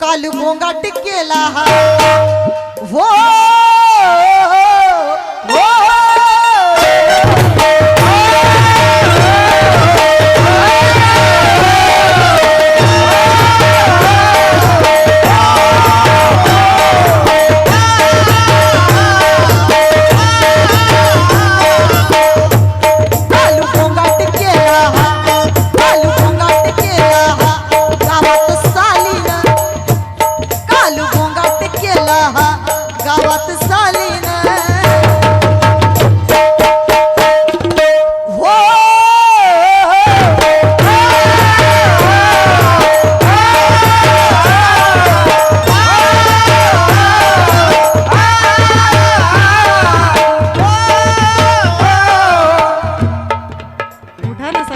काल गोंगाट केला हा. हो!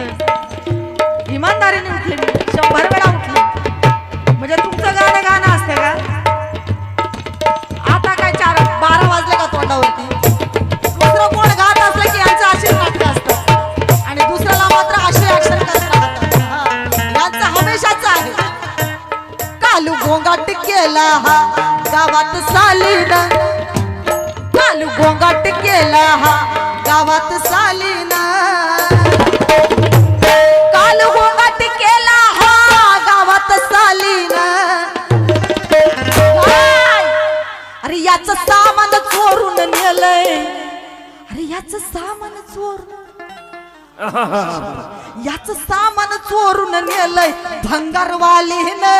उठले इमानदारीने उठले मी. शंभर वेळा उठले. म्हणजे तुमचं गाणं गाणं असते का? आता काय चार बारा वाजले का तोंडावरती? दुसरं कोण गात असलं की यांचं अशीच नाटकं असतात आणि दुसऱ्याला मात्र असे अक्षर करत यांचं हमेशाच आहे. कालू गोंगाट केला हा गावात सालीनं कालू गोंगाट केला हा गावात साली चोरून अरे याच सामान चोरून. याच सामान चोरून नेलंय भंगारवालीनं.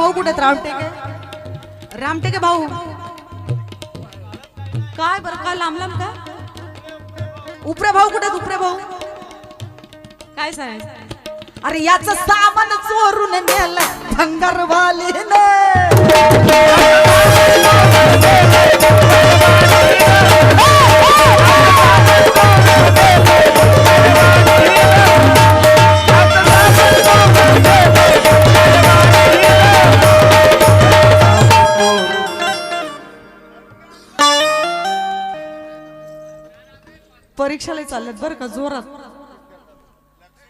भाऊ कुठे आहेत? रामटेके रामटेके भाऊ? काय बरं काय लांब लांब का? उपरे भाऊ कुठे उपरे भाऊ? काय साहेब अरे याच सामान चोरून नेलं भंगारवालीने. परीक्षाला चालल्यात बरं का जोरात.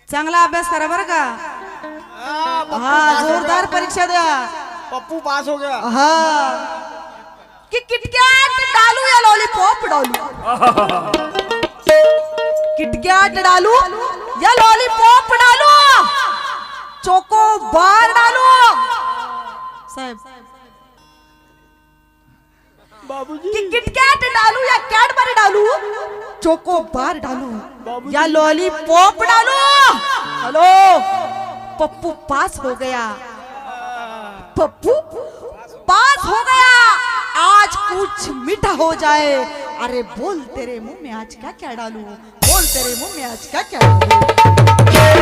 चांगला अभ्यास करा बरं का. हा जोरदार परीक्षा द्या. पप्पू पास हो गया. हा. कि किटकॅट डालू या लॉलीपॉप डालू. किटकॅट डालू या लॉलीपॉप डालू. चोको बार डालू. साहेब बाबूजी कि किटकॅट डालू या कैडबरी डालू चोको बार डालू या लॉलीपॉप डालू हेलो पप्पू पास हो गया पप्पू पास हो गया आज कुछ मीठा हो जाए अरे बोल तेरे मुँह में आज क्या क्या डालू बोल तेरे मुँह में आज क्या क्या डालू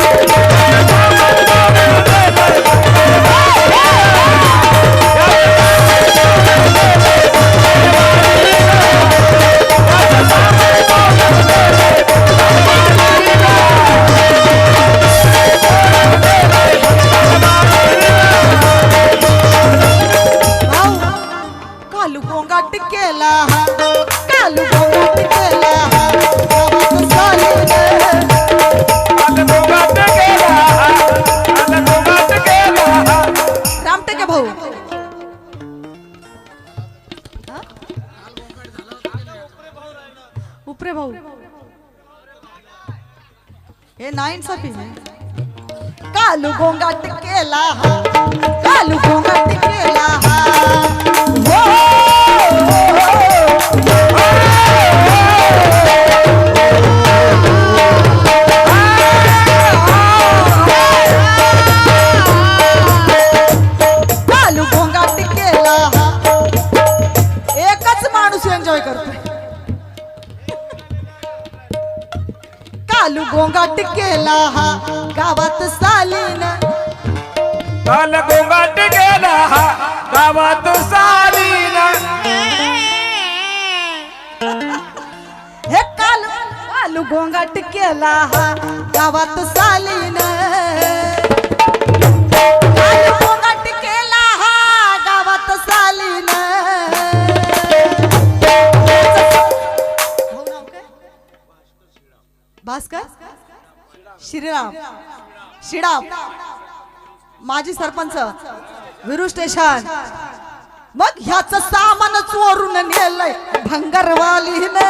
उपरे रे भाऊ. हे नाईन साफी कालू गोंगाट केला हा. कालू गोंगाट केला हा. कालू गोंगाट केला हा. गावात सालीन काल गोंगाट गेला हा. गावात सालीन. हे काल कालू गोंगाट केला हा. गावात सालीन भास्कर? श्रीराम. श्रीराम. माजी सरपंच. विरू स्टेशन. मग ह्याच सामान चोरून नेलंय. भंगरवालीने.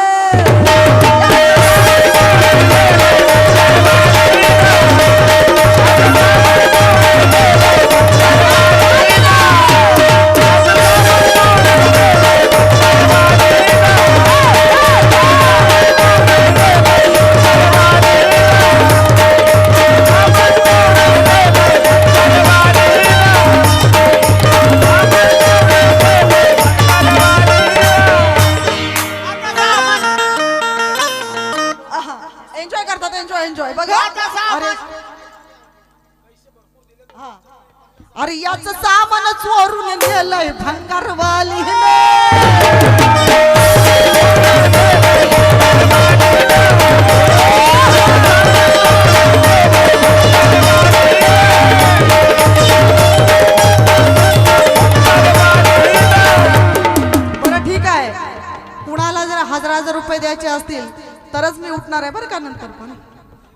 असतील तरच मी उठणार आहे बरं का नंतर पण.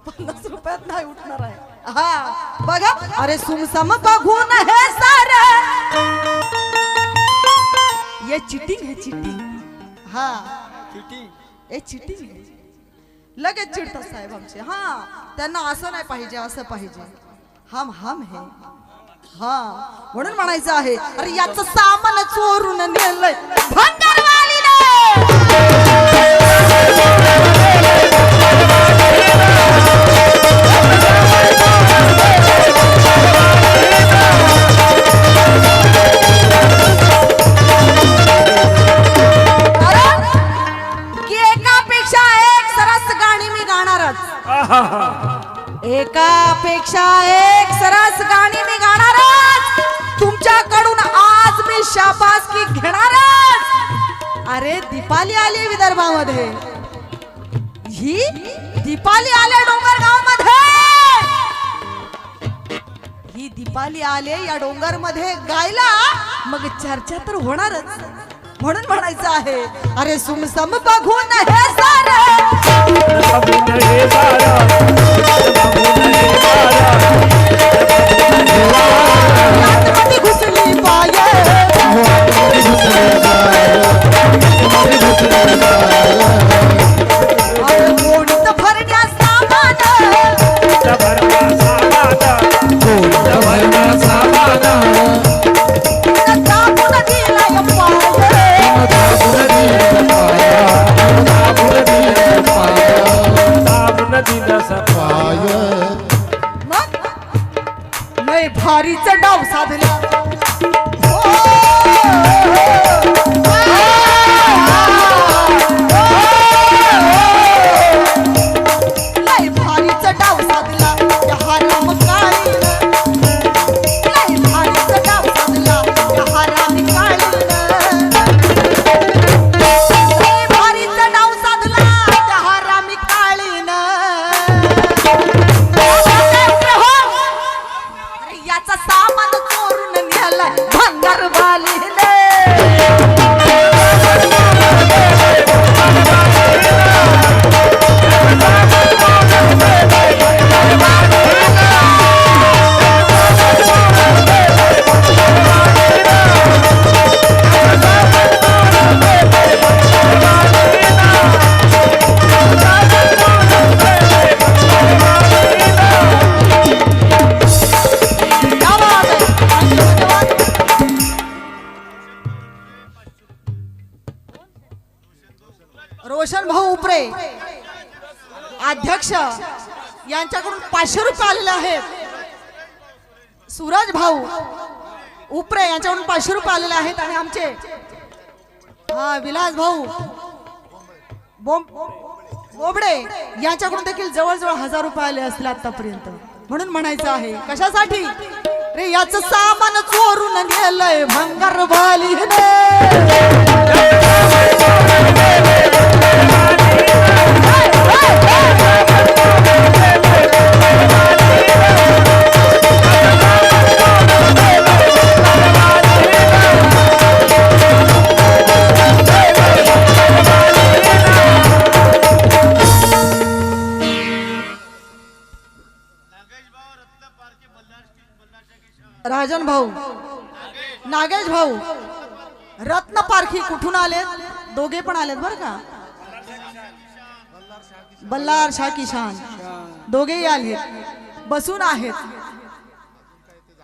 पन्नास रुपयात नाही उठणार आहे. हा बघा. अरे सुमसम बघून हे सार. ये चिटिंग है चिटिंग. हा. ए चिटिंग. लगेच चिडतात साहेब आमचे. हा त्यांना असं नाही पाहिजे असं पाहिजे. हम हम हे. हा. म्हणून म्हणायचं आहे अरे याच सामान चोरून नेलंय. भंगारवालीने एकापेक्षा एक सरस गाणी मी गाणारच. तुमच्याकडून आज मी शाबासकी घेणारच. अरे दीपाली आली विदर्भामध्ये. ही दीपाली आले डोंगरगावमध्ये ही दीपाली आले या डोंगरमध्ये गायला. मग चर्चा तर होणारच. म्हणून म्हणायचं आहे अरे सुमसम बघून हे सारे. Yeah. अध्यक्ष यांच्याकडून पाचशे रुपये आलेले आहेत. सूरज भाऊ उपरे यांच्याकडून पाचशे रुपये आलेले आहेत आणि आमचे हा विलास भाऊ बोबडे यांच्याकडून देखील जवळजवळ हजार रुपये आले असतील आतापर्यंत. म्हणून म्हणायचं आहे कशासाठी? रे याच सामान चोरून गेलंय भंगार बालीने. दोघे पण आलेत बर का? बल्लार शाह किशान दोघेही आलेत. बसून आहेत.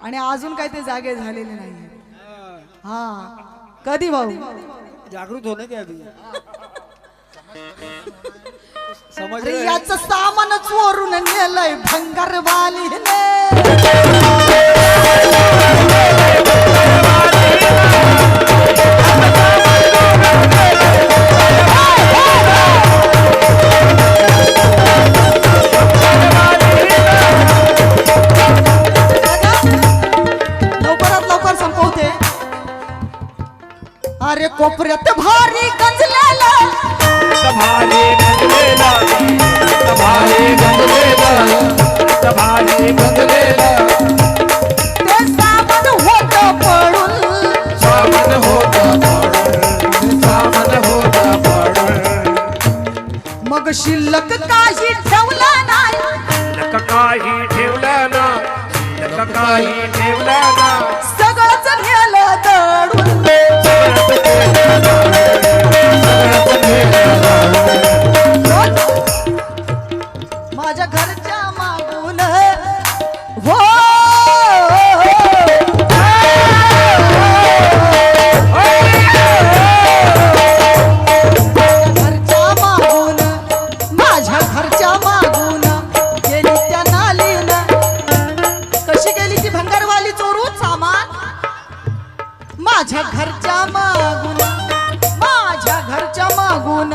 आणि अजून काही ते जागे झालेले नाही हा. कधी भाऊ? जागृत होने के अभी समझ अरे रहे हैं? याच सामान चोरून नेलंय भंगार कोपऱ्यात भारी गंजलेला. भारी गंजलेला. भारी गंजलेला. भारी गंजलेला. ते सामान होत पडून. सामन होता पाडून. सामन होता पाडून. मग शिल्लक काही ठेवला नाही. काही ठेवला ना काही ठेवला ना माझ्या घरच्या मागून माझ्या घरच्या मागून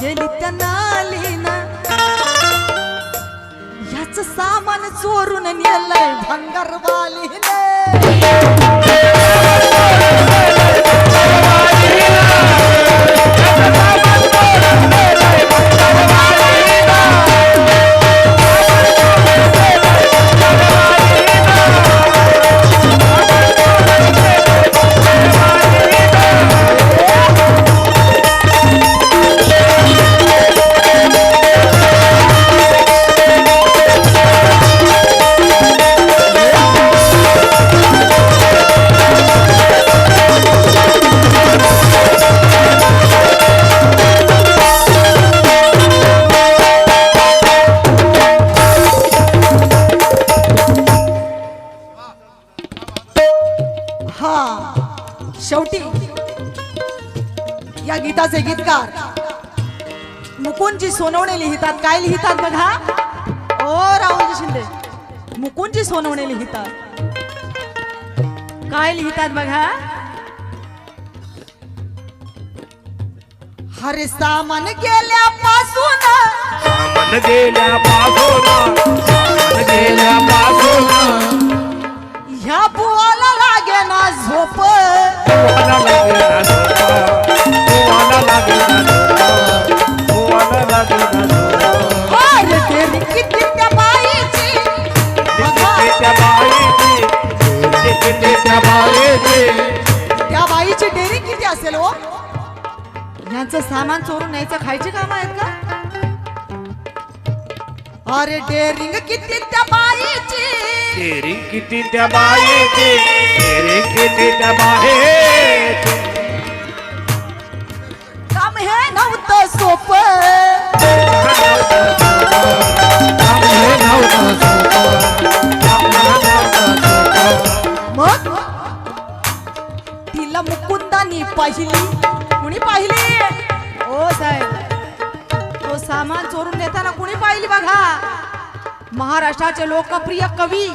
गेली त्या नालीन. याच सामान चोरून नेलंय भंगारवालीने. या गीताचे गीतकार. मुकुंदजी सोनवणे लिहितात. काय लिहितात बघा? ओ राहुलजी शिंदे. मुकुंदजी सोनवणे लिहितात. काय लिहितात बघा? हरे सामान गेल्यापासून. सामन ह्या बुवाला लागे ना झोप झोपा. पोवाला लागेना झोपा. त्या बाईची बघा, डेअरी किती असेल हो यांचं सामान चोरून न्यायचं खायची काम आहेत का अरे डेअरिंग किती त्या बाईची? तेरी किती त्या बाईची? तेरी किती त्या बाईची? सोप मग? तिला मुकुंदानी पाहिली. कुणी पाहिली? हो साहेब. तो सामान चोरून नेताना कुणी पाहिली बघा? महाराष्ट्राचे लोकप्रिय कवी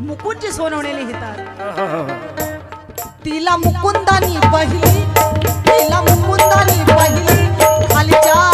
मुकुंदची सोनवणे लिहितात. तिला मुकुंदानी पाहिली. तिला मुकुंदानी पाहिली. जा